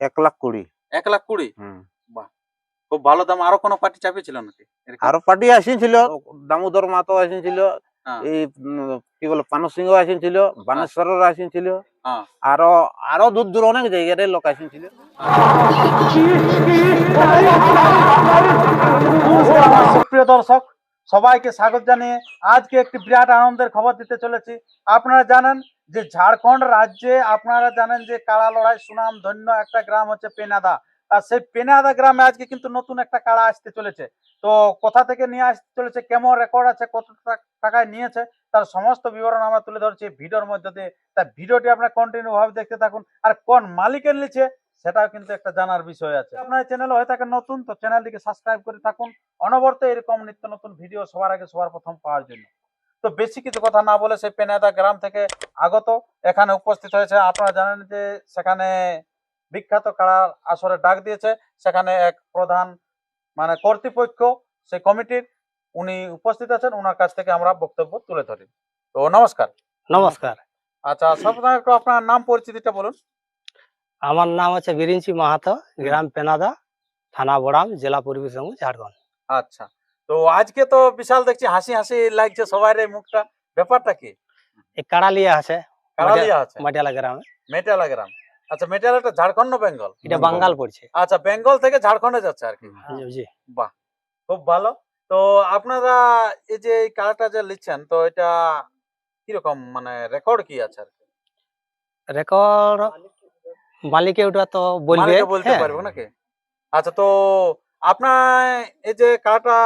এক লাখ কুড়ি। এক লাখ কুড়ি? হুম। খুব ভালো দাম। আরও কোনো পার্টি চাপিয়েছিল নাকি? আরও পার্টি আসিছিল দামোদর মাতো আসিছিল। এই কি বলে পানু সিংহ আসিছিল বানেশ্বরের আসিছিল। আরও আরও দূর দূর অনেক জায়গার লোক আসিছিল সুপ্রিয় দর্শক সবাইকে স্বাগত জানিয়ে আজকে একটি বিরাট আনন্দের খবর দিতে চলেছি। আপনারা জানেন যে ঝাড়খণ্ড রাজ্যে আপনারা জানেন যে কাড়া লড়াই সুনাম ধন্য একটা গ্রাম হচ্ছে পেনাদা। আর সেই পেনাদা গ্রামে আজকে কিন্তু নতুন একটা কাড়া আসতে চলেছে। তো কোথা থেকে নিয়ে আসতে চলেছে, কেমন রেকর্ড আছে, কত টাকায় নিয়েছে, তার সমস্ত বিবরণ আমরা তুলে ধরছি ভিডিওর মধ্যে দিয়ে। তাই ভিডিওটি আপনার কন্টিনিউ ভাবে দেখতে থাকুন। আর কোন মালিকের নিচে, সেটাও কিন্তু একটা জানার বিষয় আছে। আপনার চ্যানেল হয়ে থাকে নতুন, তো চ্যানেলটিকে সাবস্ক্রাইব করে থাকুন। অনবরত এরকম নিত্য নতুন ভিডিও সবার আগে সবার প্রথম পাওয়ার জন্য। তো বেশি কিছু কথা না বলে সেই পেনাদা গ্রাম থেকে আগত এখানে উপস্থিত হয়েছে। আপনারা জানেন যে সেখানে বিখ্যাত কাড়ার আসরে ডাক দিয়েছে সেখানে এক প্রধান মানে কর্তৃপক্ষ সেই কমিটির উনি উপস্থিত আছেন ওনার কাছ থেকে আমরা বক্তব্য তুলে ধরি। তো নমস্কার। নমস্কার। আচ্ছা সর্বপ্রথম একটু আপনার নাম পরিচিতিটা বলুন। আমার নাম হচ্ছে বিরিঞ্চি মাহাতো গ্রাম পেনাদা থানা বড়াম জেলা পরিবেশ ঝাড়খণ্ড আচ্ছা। তো আজকে তো বিশাল দেখছি হাসি হাসি লাগছে সবাই মুখটা। ব্যাপারটা কি? কাড়ালিয়া আছে কারালিয়া আছে? মাটিয়ালা গ্রামে। মেটালা গ্রাম। আচ্ছা মেটালাটা ঝাড়খণ্ড বেঙ্গল? এটা বাঙ্গাল পড়ছে। আচ্ছা বেঙ্গল থেকে ঝাড়খণ্ডে যাচ্ছে আর কি। জি। খুব ভালো। তো আপনারা এই যে এই কারাটা যে লিখছেন তো এটা কীরকম মানে রেকর্ড কি আছে আর কি? রেকর্ড মালিকে ওটা তো বলবে বলতে হ্যাঁ। পারব নাকি? আচ্ছা তো আপনার এই যে কারাটা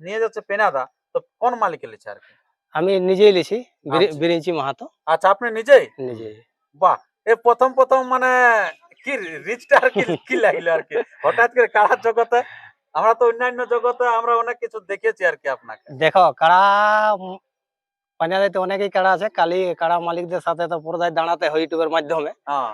নিয়ে যাচ্ছে পেনাদা তো কোন মালিকে লিখছে আর কি? আমি নিজেই লিখি আচ্ছা। বিরিঞ্চি মাহাতো। আচ্ছা আপনি নিজেই? নিজেই। বাহ এ প্রথম প্রথম মানে কি রিচটা আর কি কি লাগল আর কি? হঠাৎ করে কারার জগতে? আমরা তো অন্যান্য জগতে আমরা অনেক কিছু দেখেছি আর কি আপনাকে। দেখো কাড়া পানিয়াতে অনেকেই কাড়া আছে কালি কাড়া মালিকদের সাথে তো পর্দায় দাঁড়াতে হয় ইউটিউবের মাধ্যমে। হ্যাঁ।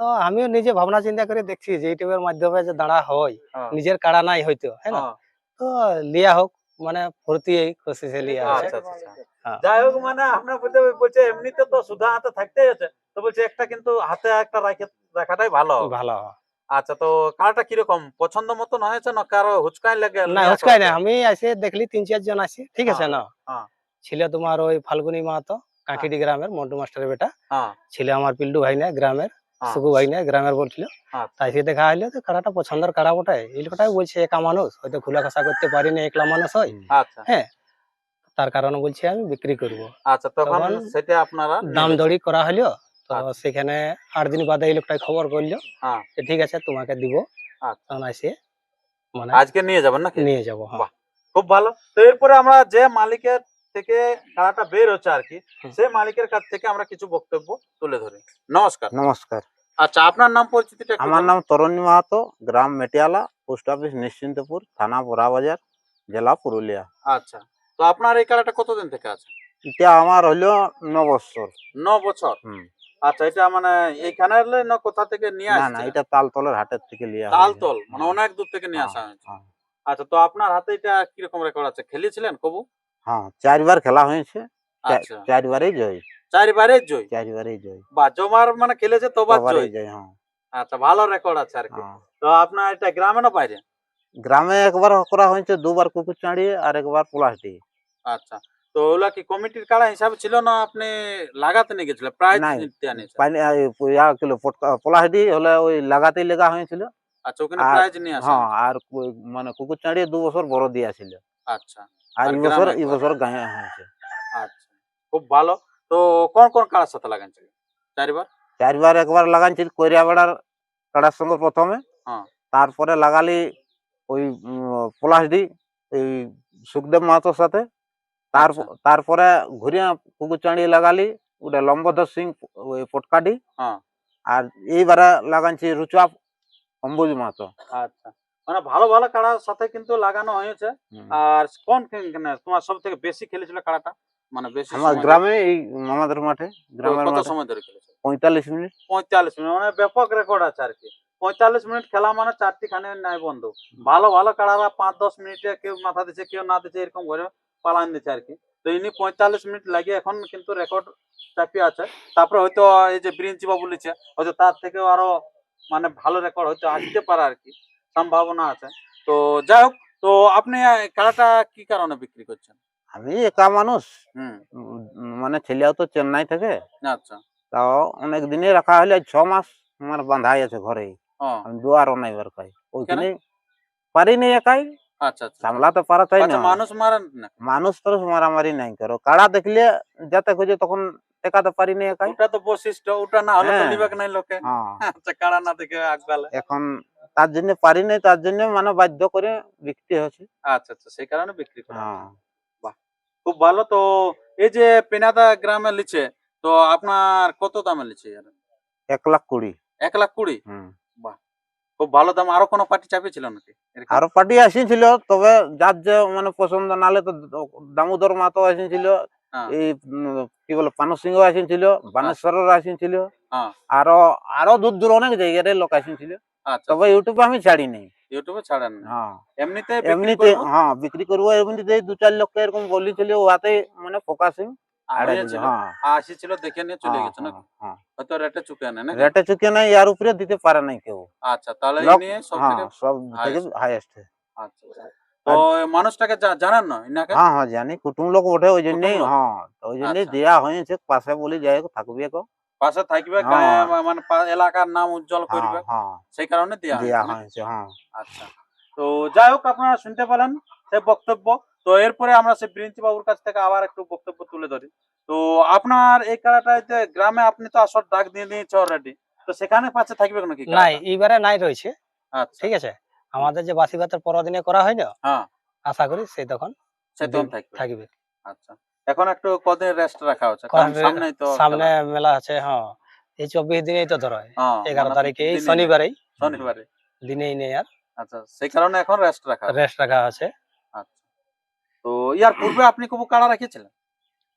তো আমিও নিজে ভাবনা চিন্তা করে দেখছি যে ইউটিউবের মাধ্যমে যে দাঁড়া হয় হ্যাঁ, নিজের কাড়া নাই হয়তো হ্যাঁ না? হ্যাঁ, তো লিয়া হোক মানে ফুর্তি খুশি আছে। আচ্ছা আচ্ছা আচ্ছা। হ্যাঁ। যাই হোক মানে আপনার বলতে বলছে এমনিতে তো সুধা হাতে থাকতেই আছে। তো বলছে একটা কিন্তু হাতে একটা রাখে রাখাটাই ভালো ভালো আচ্ছা তো কারটা কীরকম? পছন্দ মতন হয়েছে না কারও হুচকাই লাগে? না হচকাই না আমি এসে দেখলি তিন চার জন আছে ঠিক আছে হ্যাঁ, না? হ্যাঁ। ছিল তোমার ওই ফাল্গুনি মাহাতো কাঁঠিডি গ্রামের মন্টু মাস্টারের বেটা। ছিল আমার পিল্টু ভাই না গ্রামের। হ্যাঁ। সুকু ভাই না গ্রামের বলছিল হ্যাঁ। তাই সে দেখা হইল তো কাড়াটা পছন্দের কাড়া বটাই এই লোকটাই বলছে একা মানুষ হয়তো খোলা খাসা করতে পারি না একলা মানুষ হয় আচ্ছা তার কারণে বলছি আমি বিক্রি করব আচ্ছা তখন সেটা আপনারা দাম দড়ি করা হলো তো। সেখানে আট দিন বাদে এই লোকটাই খবর করল হ্যাঁ। যে ঠিক আছে তোমাকে দিব। তখন এসে মানে আজকে নিয়ে যাবেন নাকি নিয়ে যাব হ্যাঁ খুব ভালো তো এরপরে আমরা যে মালিকের থেকে কারাটা বের হচ্ছে আর কি। সেই মালিকের কাছ থেকে আমরা কিছু বক্তব্য তুলে ধরি। নমস্কার। নমস্কার। আচ্ছা আপনার নাম পরিচিতিটা আমার নাম তরণী মাহাতো গ্রাম মেটিয়ালা পোস্ট অফিস নিশ্চিন্তপুর থানা বোরাবাজার জেলা পুরুলিয়া। আচ্ছা তো আপনার এই কারাটা কতদিন থেকে আছে? এটা আমার হইল ন বছর। ন বছর। আচ্ছা এটা মানে এইখানে না কোথা থেকে নিয়ে না আসছে? না এটা তালতলের হাটের থেকে হয়েছে। তালতল মানে হ্যাঁ। অনেক দূর থেকে নিয়ে আসা হয়েছে। হ্যাঁ, আচ্ছা তো আপনার হাতে এটা কীরকম রেকর্ড আছে? খেলেছিলেন কবু? হ্যাঁ চারবার খেলা হয়েছে চা- আচ্ছা চারবারই জয় চারবারে জয় চারবারই জয় বা জমার মানে খেলেছে তোবার সবারই জয় জয় হ্যাঁ আচ্ছা ভালো রেকর্ড আছে আর কি হ্যাঁ। তো আপনার এটা গ্রামে না বাইরে গ্রামে একবার করা হয়েছে দুবার কুকুর চাঁড়িয়ে আর একবার প্লাস্টিক আচ্ছা তো ওগুলা কি কমিটির কাড়া হিসাবে ছিল না আপনি লাগাতে নিয়ে গেছিলেন প্রাইজ নাই। নিতে আনিয়েছে পানি কিলো প্লাস্টিক হলে ওই লাগাতেই লেগা হয়েছিল আচ্ছা ওখানে আর- প্রাইজ নিয়ে আসা হ্যাঁ আর কু- মানে কুকুর চাঁড়িয়ে দু বছর বড় দিয়েছিল আচ্ছা। আর আর এই বছর গ্রামে এই একবার। বছর গায়ে হয়েছে। আচ্ছা খুব ভালো। তো কোন কোন কাড়ার সাথে লাগাচ্ছিল চারবার? চারবার একবার লাগাইছিল কইরিয়া বেড়ার কাড়ার সঙ্গে প্রথমে। হ্যাঁ। তারপরে লাগালি ওই প্লাস্টিক এই সুখদেব মাহাতোর সাথে। তার আচ্ছা। তারপরে ঘুরিয়া কুকুর চাঁড়িয়ে লাগালি ওটা লম্বধর সিং ওই পটকাটি। হ্যাঁ। আর এইবারে লাগাইছি রুচা অম্বুজ মাহাতো। আচ্ছা। মানে ভালো ভালো কাড়ার সাথে কিন্তু লাগানো হয়েছে। আর কোন তোমার সব থেকে বেশি খেলেছিল কাড়াটা? মানে বেশি আমার গ্রামে এই আমাদের মাঠে গ্রামের কত সময় ধরে খেলেছে? পঁয়তাল্লিশ মিনিট। পঁয়তাল্লিশ মিনিট মানে ব্যাপক রেকর্ড আছে আর কি। পঁয়তাল্লিশ মিনিট খেলা মানে চারটি খানে নাই বন্ধু। ভালো ভালো কাড়ারা পাঁচ দশ মিনিটে কেউ মাথা দিচ্ছে কেউ না দিচ্ছে এরকম করে পালান দিচ্ছে আর কি। তো ইনি পঁয়তাল্লিশ মিনিট লাগিয়ে এখন কিন্তু রেকর্ড চাপিয়ে আছে। তারপরে হয়তো এই যে ব্রিঞ্চি বাবু লিখছে হয়তো তার থেকেও আরও মানে ভালো রেকর্ড হয়তো আসতে পারে আর কি। সম্ভাবনা আছে। তো যাই হোক তো আপনি কাড়াটা কি কারণে বিক্রি করছেন? আমি একা মানুষ। মানে ছেলেও তো চেন্নাই থেকে। আচ্ছা। তাও অনেক দিনে রাখা হলে ছ মাস আমার বাঁধাই আছে ঘরে ও। আমি দুয়ারও নাই বের খাই ওইখানে পারিনি একাই। আচ্ছা আচ্ছা। সামলাতে পারা তাই আচ্ছা না মানুষ মারেন মানুষ তো মারামারি নাই করো। কাড়া দেখলে যাতে খুঁজে তখন টেকাতে পারিনি একাই। ওটা তো বৈশিষ্ট্য ওটা না হলে তো হ্যাঁ। নিবেক নাই লোকে। হ্যাঁ। আচ্ছা কাড়া না দেখে আগবালে এখন তার জন্য পারি নাই তার জন্য মানে বাধ্য করে বিক্রি হচ্ছে আচ্ছা আচ্ছা সেই কারণে বিক্রি করা হ্যাঁ। খুব ভালো। তো এই যে পেনাদা গ্রামে লিচে তো আপনার কত দামে লিচে এক লাখ কুড়ি। এক লাখ কুড়ি। খুব ভালো দাম। আরও কোনো পার্টি চাপিয়েছিল নাকি? আরও পার্টি আসিছিল তবে যার যে মানে পছন্দ নালে তো দামোদর মাতো আসিছিল হ্যাঁ। এই কি বলে পানু সিংহ আসিছিল বানেশ্বরের আসিছিল হ্যাঁ। আরও আরও দূর দূর অনেক জায়গার লোক আসিছিল আচ্ছা তবে ইউটিউবে আমি ছাড়ি নাই ইউটিউবে ছাড়েন হ্যাঁ। এমনিতে এমনিতে হ্যাঁ বিক্রি করব এমনিতে দু চার লোককে এরকম বলেছিল ওয়াতে মানে ফোকাসিং। হ্যাঁ। দেখে নিয়ে চলে গেছে না হ্যাঁ হয়তো রেটে চুকে না রেটে চুকে নাই এর উপরে দিতে পারে নাই কেউ। আচ্ছা তাহলে নিয়ে সব হ্যাঁ থেকে সব থেকে হাইয়েস্ট আচ্ছা আচ্ছা। তো মানুষটাকে জানান না ইনাকে? হ্যাঁ হ্যাঁ জানি। কুটুম লোক ওঠে ওই জন্যই হ্যাঁ ওই জন্যই আচ্ছা। দেয়া হয়েছে পাশে বলি যাই থাকবে কো পাশে থাকবে হ্যাঁ। মানে এলাকার নাম উজ্জ্বল হ্যাঁ করবে। হ্যাঁ। সেই কারণে দেওয়া দেয়া হয়েছে হ্যাঁ। আচ্ছা। তো যাই হোক আপনারা শুনতে পেলেন সে বক্তব্য। তো এরপরে আমরা সে ব্রিন্সি বাবুর কাছ থেকে আবার একটু বক্তব্য তুলে ধরি। তো আপনার এই খেলাটাতে গ্রামে আপনি তো আসর ডাক দিয়ে দিয়েছে অলরেডি তো সেখানে পাশে থাকবে নাকি? নাই এইবারে নাই রয়েছে। আচ্ছা। ঠিক আছে? আমাদের যে বাসি ভাতের পরদিনে করা হয় না? হ্যাঁ। আশা করি সেই তখন সে তখন থাকবে। থাকবে। আচ্ছা। এখন একটু কদিন রেস্ট রাখা হচ্ছে সামনেই তো সামনে মেলা আছে হ্যাঁ। এই চব্বিশ দিনেই তো ধরো হ্যাঁ, এগারো মানে তারিখে এই শনিবারেই। শনিবারে। দিনেই নেই আর। আচ্ছা সেই কারণে এখন রেস্ট রাখা রেস্ট রাখা আছে। আচ্ছা। তো ইয়ার পূর্বে আপনি কবু কাড়া রেখেছিলেন?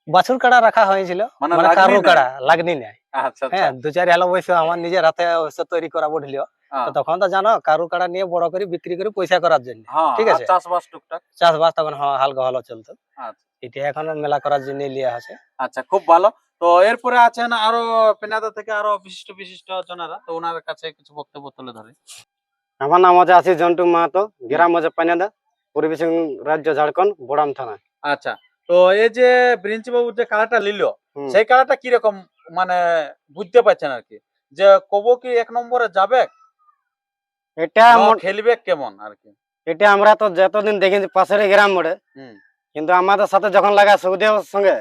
বাছুর কাড়া রাখা হয়েছিল। মানে মানে কারু কাড়া লাগনি নাই। আচ্ছা আচ্ছা। হ্যাঁ দু চার হেলো বয়স আমার নিজের হাতে অবশ্য তৈরি করা বটলিও। তখন তো জানো কারু কাড়া নিয়ে বড় করে বিক্রি করে পয়সা করার জন্য। হ্যাঁ ঠিক আছে। চাষবাস টুকটাক। চাষবাস তখন হালকা হলো চলতো। আচ্ছা। এটা এখন মেলা করার জন্য লিয়া আছে আচ্ছা খুব ভালো। তো এরপরে আছেন আরও পেনাদা থেকে আরও বিশিষ্ট বিশিষ্ট জনেরা। তো ওনার কাছে কিছু বক্তব্য তুলে ধরে। আমার নাম হচ্ছে আশিস জন্টু মাহাতো গ্রাম হচ্ছে পানিয়াদা পূর্বী সিংহ রাজ্য ঝাড়খণ্ড বোড়াম থানা। আচ্ছা তো এই যে ব্রিন্সি বাবু যে কালাটা নিল। সেই কালাটা কীরকম মানে বুঝতে পারছেন আর কি? যে কবো কি এক নম্বরে যাবে? এটা খেলবে কেমন আর কি? এটা আমরা তো যতদিন দেখেছি পাশের গ্রাম মোড়ে। কিন্তু আমাদের সাথে যখন লাগা সুখদেবের সঙ্গে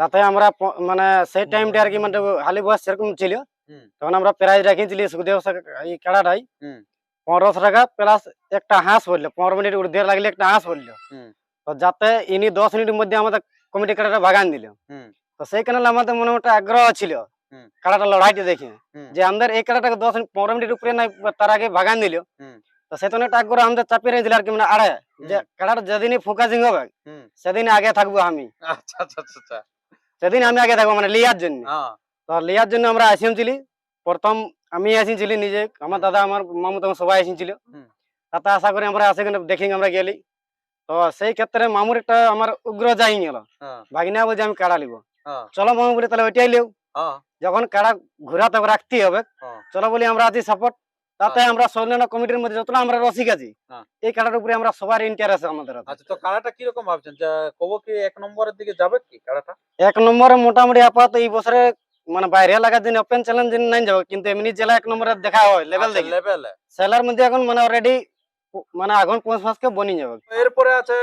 তাতে আমরা মানে সেই টাইমটা আর কি মানে হালি বয়স সেরকম ছিল। তখন আমরা প্রাইজ রাখিয়েছিলি সুখদেব এই খেলাটাই। পনেরোশো টাকা প্লাস একটা হাঁস বলল পনেরো মিনিট উর্ধে লাগলে একটা হাঁস বলল তো যাতে ইনি দশ মিনিটের মধ্যে আমাদের কমিটি খেলাটা বাগান দিল। তো সেই কারণে আমাদের মনে একটা আগ্রহ ছিল। খেলাটা লড়াইটা দেখে। যে আমাদের এই খেলাটাকে দশ পনেরো মিনিট উপরে নাই তার আগে বাগান দিল। তো সেতনে একটা আগ্রহ আমাদের চাপিয়ে রেখেছিল আর কি মানে আড়ে যে খেলাটা যেদিনই ফোকাসিং হবে সেদিন আগে থাকব আমি। আচ্ছা আচ্ছা আচ্ছা আচ্ছা। সেদিন আমি আগে থাকব মানে লিয়ার জন্য। হ্যাঁ। তো লিয়ার জন্য আমরা আসিয়েছিলি প্রথম আমি আসিয়েছিলি নিজে আমার দাদা আমার মামু তখন সবাই আসিয়েছিল। তাতে আশা করি আমরা আসে দেখি আমরা গেলি। তো সেই ক্ষেত্রে মামুর একটা আমার উগ্র যাই গেল ভাগিনা বলছে আমি কাড়া লিব। হ্যাঁ। চলো মামু বলে তাহলে ওইটাই লিও। হ্যাঁ যখন কাড়া ঘুরাতে হবে রাখতে হবে। হ্যাঁ। চলো বলি আমরা আছি সাপোর্ট তাতে আচ্ছা। আমরা সৈন্য কমিটির মধ্যে যতটা আমরা রসিক আছি হ্যাঁ। এই কাড়ার উপরে আমরা সবার ইন্টারেস্ট আমাদের আচ্ছা তো কাড়াটা কীরকম ভাবছেন? কবো কি এক নম্বরের দিকে যাবে কি কাড়াটা এক নম্বরে মোটামুটি আপাতত এই বছরে মানে বাইরে লাগার জন্য ওপেন চ্যালেঞ্জ নাই যাবে কিন্তু এমনি জেলা এক নম্বরে দেখা হয় লেভেল দেখি। লেভেলে সেলার মধ্যে এখন মানে অলরেডি মানে আগুন পৌঁছ মাসকে বনি যাবে। এরপরে আছে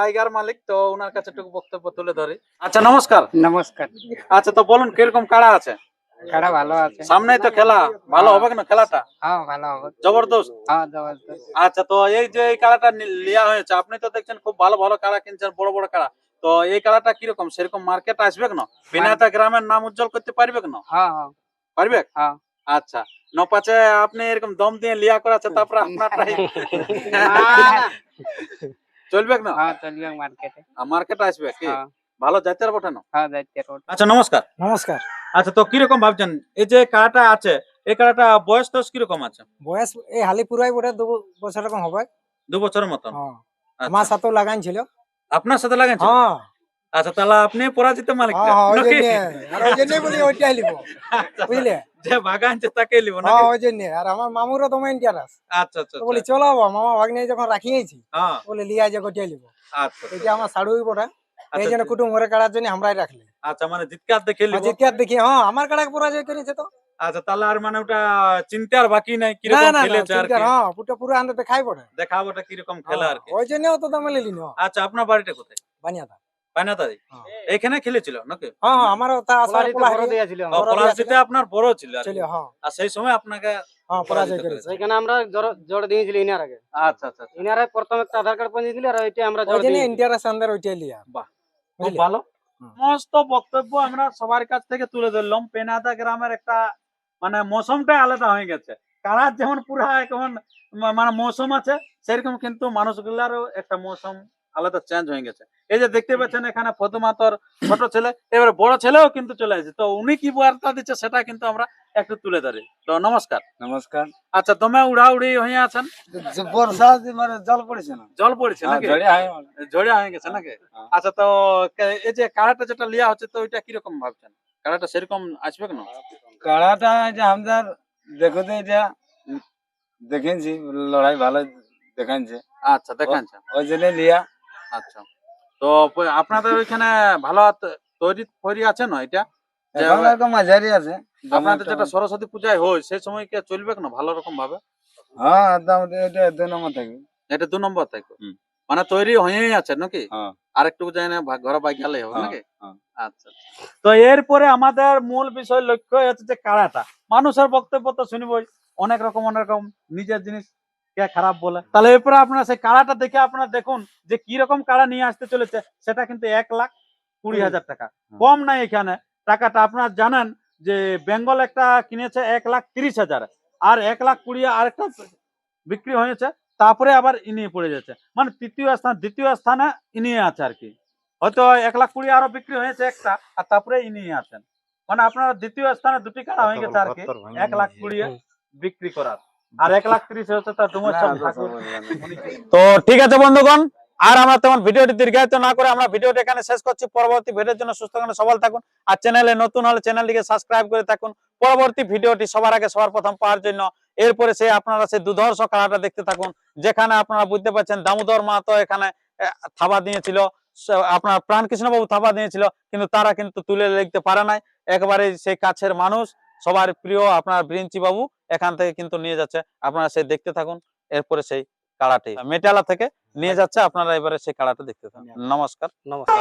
টাইগার মালিক তো ওনার কাছে একটু বক্তব্য তুলে ধরি। আচ্ছা নমস্কার। নমস্কার। আচ্ছা তো বলুন কীরকম কাড়া আছে? কাড়া ভালো আছে? সামনেই তো খেলা। ভালো হবে না খেলাটা? হ্যাঁ ভালো হবে। জবরদস্ত? হ্যাঁ জবরদস্ত। আচ্ছা তো এই যে এই কাড়াটা নি- লিয়া হয়েছে আপনি তো দেখছেন খুব ভালো ভালো কাড়া কিনছেন বড় বড় কাড়া তো এই কাড়াটা কীরকম? সেরকম মার্কেট আসবে না? বিনাতা গ্রামের নাম উজ্জ্বল করতে পারবে না? হ্যাঁ হ্যাঁ। পারবে? হ্যাঁ। আচ্ছা নপাচে আপনি এরকম দম দিয়ে লিয়া করাছে তারপরে আপনারটাই চলবে না? হ্যাঁ চলবে মার্কেটে মার্কেট আসবে কি? হ্যাঁ। ভালো জাতের বটে না হ্যাঁ জাতের বটে আচ্ছা নমস্কার। নমস্কার। আচ্ছা তো কীরকম ভাবছেন? এই যে কাটা আছে এই কাড়াটা বয়স তো কীরকম আছে? বয়স এই হালি পুরাই বটে দু বছর রকম হবে। দু বছরের মতন? হ্যাঁ। আচ্ছা। আমার সাথেও লাগাইছিল। আপনার সাথে লাগাইছিল? হ্যাঁ। আচ্ছা তাহলে আপনি পরাজিত মালিক হ্যাঁ হ্যাঁ লিব। আচ্ছা, বুঝলে? যে ভাগা আনছে তাকে লিব হ্যাঁ ওই জন্য। আর আমার মামুরও তোমার ইন্টারেস্ট আচ্ছা আচ্ছা বলি চলো মামা ভাগ্নে যখন রাখিয়েছি বলে লিয়া যে গোটিয়ে লিব। আচ্ছা আমার সাড়ুই এই আচ্ছা, জন্য কুটুম ঘরে কাড়ার জন্য আমরাই রাখলে। আচ্ছা মানে জিতকার দেখে লিব। দেখি হ্যাঁ আমার কাড়াকে পরাজয় করেছে তো। আচ্ছা তাহলে আর মানে ওটা চিন্তার বাকি নাই খেলেছে আর কি? হ্যাঁ পুরো আনতে দেখাই পড়ে দেখাবো ওটা কীরকম খেলা আর কি। ওই জন্য তো দামে লিলি আচ্ছা আপনার বাড়িটা কোথায়? বানিয়াদা। হ্যাঁ। এখানে খেলেছিল নাকি? হ্যাঁ হ্যাঁ আমারও তা আসার পলাশিতে পোলা বড় দিয়েছিল। আপনার বড় ছিল আর কি। ছিল আর সেই সময় আপনাকে পরাজয় করেছে। সেইখানে আমরা জোর- জোর ইনার আগে। আচ্ছা আচ্ছা আচ্ছা। ইনারে প্রথম একটা আধার কার্ড পাঠিয়ে দিলি আর ওইটা আমরা জোর জন্য দিয়েছি। ইন্টারেস্ট আন্দার লিয়া। বাহ খুব ভালো। সমস্ত বক্তব্য আমরা সবার কাছ থেকে তুলে ধরলাম। পেনাদা গ্রামের একটা মানে মৌসুমটাই আলাদা হয়ে গেছে। কারার যেমন পুরা এখন মানে মৌসুম আছে সেরকম কিন্তু মানুষগুলারও একটা মৌসুম আলাদা চেঞ্জ হয়ে গেছে। এই যে দেখতে পাচ্ছেন এখানে ফতুমাতর ছোট ছেলে এবারে বড় ছেলেও কিন্তু চলে আসে। তো উনি কি বার্তা দিচ্ছে সেটা কিন্তু আমরা একটু তুলে ধরি। তো নমস্কার। নমস্কার। আচ্ছা তুমি উড়াউড়ি হয়ে আছেন? বর্ষা মানে জল পড়েছে না। জল পড়েছে হ্যাঁ, নাকি? ঝড়ে আয় মানে। হয়ে গেছে নাকি? হ্যাঁ। আচ্ছা তো এই যে কাড়াটা যেটা লিয়া হচ্ছে তো ওইটা কীরকম ভাবছেন? কাড়াটা সেরকম আসবে কেন? কাড়াটা যে আমাদের দেখো তো এটা দেখেছি লড়াই ভালো দেখাচ্ছে আচ্ছা দেখাচ্ছে ওই জন্য লিয়া। আচ্ছা। তো আপনাদের ওইখানে ভালো তৈরি তৈরি আছে না এটা? যে এখন মাঝারি আছে। আপনাদের যেটা সরস্বতী পূজায় হয় সেই সময় কি চলবে না ভালো রকম ভাবে? হ্যাঁ একদম এটা দু নম্বর থাকবে এটা দু নম্বর থাকবে মানে তৈরি হয়েই আছে নাকি? হ্যাঁ। আর একটু যাই না ভা- ঘরে বাইক গেলে হবে হ্যাঁ, নাকি? হ্যাঁ। আচ্ছা তো এরপরে আমাদের মূল বিষয় লক্ষ্য হচ্ছে যে কাড়াটা মানুষের বক্তব্য তো শুনবই। অনেক রকম অনেক রকম নিজের জিনিস। কে খারাপ বলে? তাহলে এরপরে আপনারা সেই কাড়াটা দেখে আপনারা দেখুন যে কি রকম কাড়া নিয়ে আসতে চলেছে। সেটা কিন্তু এক লাখ কুড়ি হাজার টাকা। কম নাই এখানে। টাকাটা আপনারা জানেন যে বেঙ্গল একটা কিনেছে এক লাখ তিরিশ হাজার। আর এক লাখ কুড়ি আরেকটা বিক্রি হয়েছে। তারপরে আবার ইনি পড়ে যাচ্ছে। মানে তৃতীয় স্থান দ্বিতীয় স্থানে ইনি আছে আর কি। হয়তো এক লাখ কুড়ি আরও বিক্রি হয়েছে একটা আর তারপরে ইনি আছেন। মানে আপনার দ্বিতীয় স্থানে দুটি কাড়া হয়ে গেছে আর কি। এক লাখ কুড়ি বিক্রি করার। আর এক লাখ তিরিশ হচ্ছে তার ডুমেশ্বর ঠাকুর। তো ঠিক আছে বন্ধুগণ আর আমরা তেমন ভিডিওটি দীর্ঘায়িত না করে আমরা ভিডিওটি এখানে শেষ করছি। পরবর্তী ভিডিওর জন্য সুস্থ থাকুন সবল থাকুন। আর চ্যানেলে নতুন হলে চ্যানেলটিকে সাবস্ক্রাইব করে থাকুন। পরবর্তী ভিডিওটি সবার আগে সবার প্রথম পাওয়ার জন্য। এরপরে সে আপনারা সেই দুধর্ষ খেলাটা দেখতে থাকুন যেখানে আপনারা বুঝতে পারছেন দামোদর মাহাতো এখানে থাবা দিয়েছিল। আপনার প্রাণকৃষ্ণ বাবু থাবা দিয়েছিল কিন্তু তারা কিন্তু তুলে লিখতে পারে নাই। একবারে সেই কাছের মানুষ সবার প্রিয় আপনার ব্রিঞ্চি বাবু এখান থেকে কিন্তু নিয়ে যাচ্ছে। আপনারা সেই দেখতে থাকুন এরপরে সেই কাড়াটি। মেটালা থেকে নিয়ে যাচ্ছে আপনারা এবারে সেই কাড়াটা দেখতে থাকুন। নমস্কার। নমস্কার।